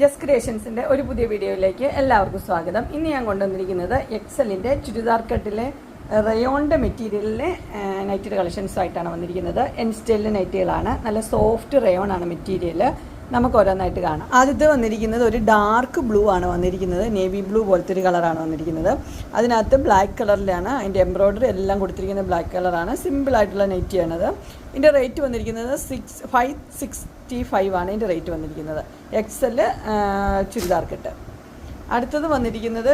Just ക്രിയേഷൻസിന്റെ ഒരു പുതിയ വീഡിയോയിലേക്ക് എല്ലാവർക്കും സ്വാഗതം. ഇന്ന് ഞാൻ കൊണ്ടുവന്നിരിക്കുന്നത് എക്സലിന്റെ ചുരിദാർ കട്ടിലെ റയോണിന്റെ മെറ്റീരിയലിലെ നൈറ്റിയുടെ കളക്ഷൻസ് ആയിട്ടാണ് വന്നിരിക്കുന്നത്. എൻ സ്റ്റൈലിന്റെ നൈറ്റുകളാണ് നല്ല സോഫ്റ്റ് റയോൺ ആണ് മെറ്റീരിയൽ നമുക്ക് ഓരോന്നായിട്ട് കാണാം. ആദ്യത്തെ വന്നിരിക്കുന്നത് ഒരു ഡാർക്ക് ബ്ലൂ ആണ് വന്നിരിക്കുന്നത്. നേവി ബ്ലൂ പോലത്തെ ഒരു കളറാണ് വന്നിരിക്കുന്നത്. അതിനകത്ത് ബ്ലാക്ക് കളറിലാണ് അതിന്റെ എംബ്രോയ്ഡറി എല്ലാം കൊടുത്തിരിക്കുന്നത് ബ്ലാക്ക് കളറാണ് സിമ്പിൾ ആയിട്ടുള്ള നെറ്റിയാണത് ഇതിന്റെ റേറ്റ് വന്നിരിക്കുന്നത് സിക്സ് ഫൈവ് സിക്സ്റ്റി ഫൈവ് ആണ് ഇതിന്റെ റേറ്റ് വന്നിരിക്കുന്നത്. എക്സൽ ചുരിദാർ കെട്ട്. അടുത്തത് വന്നിരിക്കുന്നത്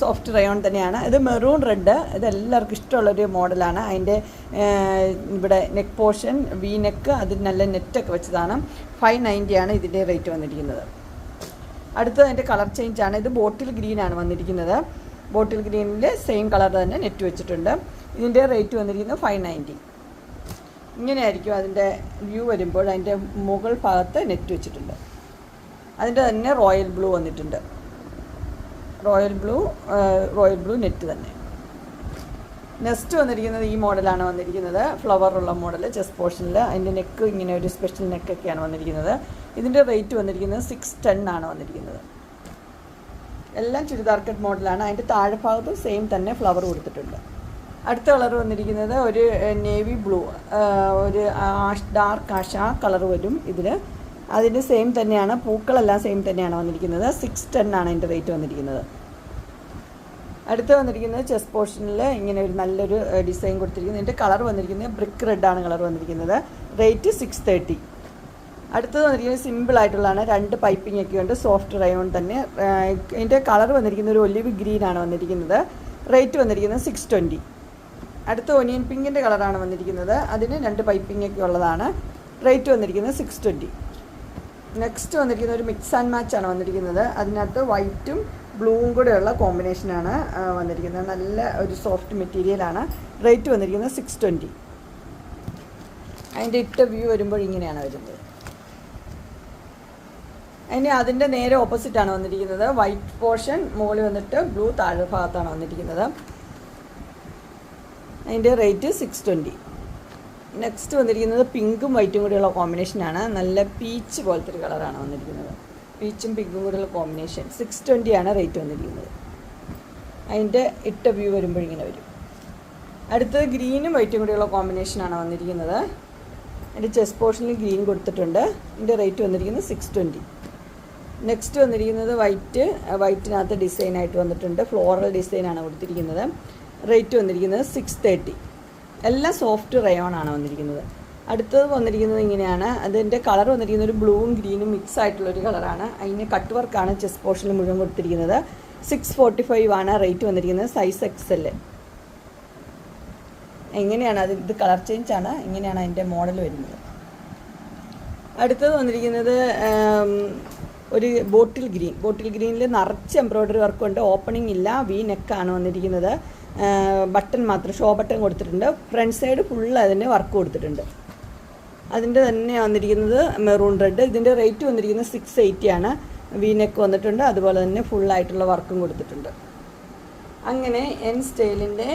സോഫ്റ്റ് റയോൺ തന്നെയാണ്. ഇത് മെറൂൺ റെഡ് ഇത് എല്ലാവർക്കും ഇഷ്ടമുള്ളൊരു മോഡലാണ്. അതിന്റെ ഇവിടെ നെക്ക് പോർഷൻ വി നെക്ക് അതിന് നല്ല നെറ്റൊക്കെ വെച്ചതാണ്. ഫൈവ് നയന്റിയാണ് ഇതിന്റെ റേറ്റ് വന്നിരിക്കുന്നത്. അടുത്തത് അതിന്റെ കളർ ചേഞ്ച് ആണ്. ഇത് ബോട്ടിൽ ഗ്രീൻ ആണ് വന്നിരിക്കുന്നത്. ബോട്ടിൽ ഗ്രീനിൽ സെയിം കളർ തന്നെ നെറ്റ് വെച്ചിട്ടുണ്ട്. ഇതിന്റെ റേറ്റ് വന്നിരിക്കുന്നത് ഫൈവ് നയന്റി ഇങ്ങനെയായിരിക്കും അതിന്റെ വ്യൂ വരുമ്പോൾ അതിന്റെ മുകൾ ഭാഗത്ത് നെറ്റ് വെച്ചിട്ടുണ്ട്. അതിന്റെ തന്നെ റോയൽ ബ്ലൂ വന്നിട്ടുണ്ട്. Royal blue royal blue net തന്നെ. നെക്സ്റ്റ് വന്നിരിക്കുന്നത് ഈ മോഡലാണ് വന്നിരിക്കുന്നത്. ഫ്ലവർ ഉള്ള മോഡൽ ചെസ്റ്റ് പോർഷനിൽ അതിന്റെ നെക്ക് ഇങ്ങനെ ഒരു സ്പെഷ്യൽ നെക്കൊക്കെയാണ് വന്നിരിക്കുന്നത്. ഇതിന്റെ റേറ്റ് വന്നിരിക്കുന്നത് സിക്സ് ടെൻ ആണ് വന്നിരിക്കുന്നത്. എല്ലാം ചുരിദാർ കട്ട് മോഡലാണ്. അതിന്റെ താഴെ ഭാഗത്തും സെയിം തന്നെ ഫ്ലവർ കൊടുത്തിട്ടുണ്ട്. അടുത്ത കളർ വന്നിരിക്കുന്നത് ഒരു നേവി ബ്ലൂ. ഒരു ആഷ് ഡാർക്ക് ആഷ കളർ വരും ഇതിൽ അതിന് സെയിം തന്നെയാണ് പൂക്കളെല്ലാം സെയിം തന്നെയാണ് വന്നിരിക്കുന്നത്. സിക്സ് ടെൻ ആണ് അതിന്റെ റേറ്റ് വന്നിരിക്കുന്നത്. അടുത്ത് വന്നിരിക്കുന്നത് ചെസ് പോർഷനിൽ ഇങ്ങനെ ഒരു നല്ലൊരു ഡിസൈൻ കൊടുത്തിരിക്കുന്നത് ഇതിന്റെ കളർ വന്നിരിക്കുന്നത് ബ്രിക്ക് റെഡ് ആണ് കളർ വന്നിരിക്കുന്നത്. റേറ്റ് സിക്സ് തേർട്ടി അടുത്തത് വന്നിരിക്കുന്നത് സിമ്പിൾ ആയിട്ടുള്ളതാണ്. രണ്ട് പൈപ്പിംഗ് ഒക്കെ ഉണ്ട് സോഫ്റ്റ് റയോൺ തന്നെ. ഇതിന്റെ കളർ വന്നിരിക്കുന്നത് ഒരു ഒലിവ് ഗ്രീൻ ആണ് വന്നിരിക്കുന്നത്. റേറ്റ് വന്നിരിക്കുന്നത് സിക്സ് ട്വന്റി അടുത്ത ഒനിയൻ പിങ്കിന്റെ കളറാണ് വന്നിരിക്കുന്നത്. അതിന് രണ്ട് പൈപ്പിംഗ് ഒക്കെ ഉള്ളതാണ്. റേറ്റ് വന്നിരിക്കുന്നത് സിക്സ് ട്വന്റി നെക്സ്റ്റ് വന്നിരിക്കുന്ന ഒരു മിക്സ് ആൻഡ് മാച്ച് ആണ് വന്നിരിക്കുന്നത്. അതിനകത്ത് വൈറ്റും ബ്ലൂവും കൂടെയുള്ള കോമ്പിനേഷനാണ് വന്നിരിക്കുന്നത്. നല്ല ഒരു സോഫ്റ്റ് മെറ്റീരിയലാണ് റേറ്റ് വന്നിരിക്കുന്നത് സിക്സ് ട്വന്റി അതിന്റെ ഇട്ട വ്യൂ വരുമ്പോൾ ഇങ്ങനെയാണ് വരുന്നത്. ഇനി അതിന്റെ നേരെ ഓപ്പോസിറ്റാണ് വന്നിരിക്കുന്നത്. വൈറ്റ് പോർഷൻ മുകളിൽ വന്നിട്ട് ബ്ലൂ താഴെ ഭാഗത്താണ് വന്നിരിക്കുന്നത്. അതിന്റെ റേറ്റ് സിക്സ് ട്വന്റി നെക്സ്റ്റ് വന്നിരിക്കുന്നത് പിങ്കും വൈറ്റും കൂടിയുള്ള കോമ്പിനേഷനാണ് നല്ല പീച്ച് പോലത്തെ ഒരു കളറാണ് വന്നിരിക്കുന്നത്. പീച്ചും പിങ്കും കൂടിയുള്ള കോമ്പിനേഷൻ സിക്സ് ട്വന്റി ആണ് റേറ്റ് വന്നിരിക്കുന്നത്. അതിന്റെ ഇട്ട വ്യൂ വരുമ്പോഴിങ്ങനെ വരും. അടുത്തത് ഗ്രീനും വൈറ്റും കൂടിയുള്ള കോമ്പിനേഷനാണ് വന്നിരിക്കുന്നത്. അതിന്റെ ചെസ്റ്റ് പോർഷനിൽ ഗ്രീൻ കൊടുത്തിട്ടുണ്ട്. ഇതിന്റെ റേറ്റ് വന്നിരിക്കുന്നത് സിക്സ് ട്വന്റി നെക്സ്റ്റ് വന്നിരിക്കുന്നത് വൈറ്റ് വൈറ്റിനകത്ത് ഡിസൈനായിട്ട് വന്നിട്ടുണ്ട്. ഫ്ലോറൽ ഡിസൈനാണ് കൊടുത്തിരിക്കുന്നത്. റേറ്റ് വന്നിരിക്കുന്നത് സിക്സ് തേർട്ടി എല്ലാം സോഫ്റ്റ് റയോൺ ആണ് വന്നിരിക്കുന്നത്. അടുത്തത് വന്നിരിക്കുന്നത് ഇങ്ങനെയാണ്. അതിന്റെ കളർ വന്നിരിക്കുന്നത് ഒരു ബ്ലൂവും ഗ്രീനും മിക്സ് ആയിട്ടുള്ള ഒരു കളറാണ് അതിന് കട്ട് വർക്കാണ് ചെസ് പോർഷനിൽ മുഴുവൻ കൊടുത്തിരിക്കുന്നത്. സിക്സ് ഫോർട്ടി ഫൈവ് ആണ് റേറ്റ് വന്നിരിക്കുന്നത് സൈസ് എക്സൽ എങ്ങനെയാണ് അത്? ഇത് കളർ ചേഞ്ച് ആണ്. ഇങ്ങനെയാണ് അതിന്റെ മോഡൽ വരുന്നത്. അടുത്തത് വന്നിരിക്കുന്നത് ഒരു ബോട്ടിൽ ഗ്രീൻ ബോട്ടിൽ ഗ്രീനിൽ നിറച്ച് എംബ്രോയ്ഡറി വർക്കുണ്ട് ഓപ്പണിംഗ് ഇല്ല വി നെക്കാണ് വന്നിരിക്കുന്നത്. ബട്ടൺ മാത്രം ഷോ ബട്ടൺ കൊടുത്തിട്ടുണ്ട്. ഫ്രണ്ട് സൈഡ് ഫുള്ള് അതിന്റെ വർക്ക് കൊടുത്തിട്ടുണ്ട്. അതിന്റെ തന്നെ വന്നിരിക്കുന്നത് മെറൂൺ റെഡ് ഇതിന്റെ റേറ്റ് വന്നിരിക്കുന്നത് സിക്സ് എയ്റ്റി ആണ്. വി നെക്ക് വന്നിട്ടുണ്ട്. അതുപോലെ തന്നെ ഫുള്ളായിട്ടുള്ള വർക്കും കൊടുത്തിട്ടുണ്ട്. അങ്ങനെ എൻ സ്റ്റൈലിന്റെ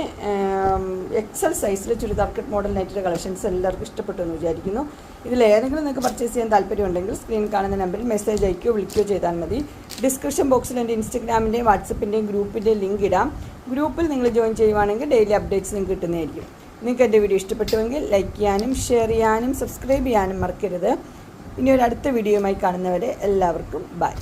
എക്സൽ സൈസിൽ ചുരിദാർ കട്ട് മോഡൽ നൈറ്റിന്റെ കളക്ഷൻസ് എല്ലാവർക്കും ഇഷ്ടപ്പെട്ടു എന്ന് വിചാരിക്കുന്നു. ഇതിൽ ഏതെങ്കിലും നിങ്ങൾക്ക് പർച്ചേസ് ചെയ്യാൻ താല്പര്യമുണ്ടെങ്കിൽ സ്ക്രീൻ കാണുന്ന നമ്പറിൽ മെസ്സേജ് അയക്കുകയോ വിളിക്കുകയോ ചെയ്താൽ മതി. ഡിസ്ക്രിപ്ഷൻ ബോക്സിൽ എന്റെ ഇൻസ്റ്റഗ്രാമിന്റെയും വാട്സപ്പിന്റെയും ഗ്രൂപ്പിന്റെയും ലിങ്ക് ഇടാം. ഗ്രൂപ്പിൽ നിങ്ങൾ ജോയിൻ ചെയ്യുവാണെങ്കിൽ ഡെയിലി അപ്ഡേറ്റ്സ് നിങ്ങൾക്ക് കിട്ടുന്നതായിരിക്കും. നിങ്ങൾക്ക് എന്റെ വീഡിയോ ഇഷ്ടപ്പെട്ടുവെങ്കിൽ ലൈക്ക് ചെയ്യാനും ഷെയർ ചെയ്യാനും സബ്സ്ക്രൈബ് ചെയ്യാനും മറക്കരുത്. ഇനി ഒരു അടുത്ത വീഡിയോയുമായി കാണുന്നവരെ എല്ലാവർക്കും ബൈ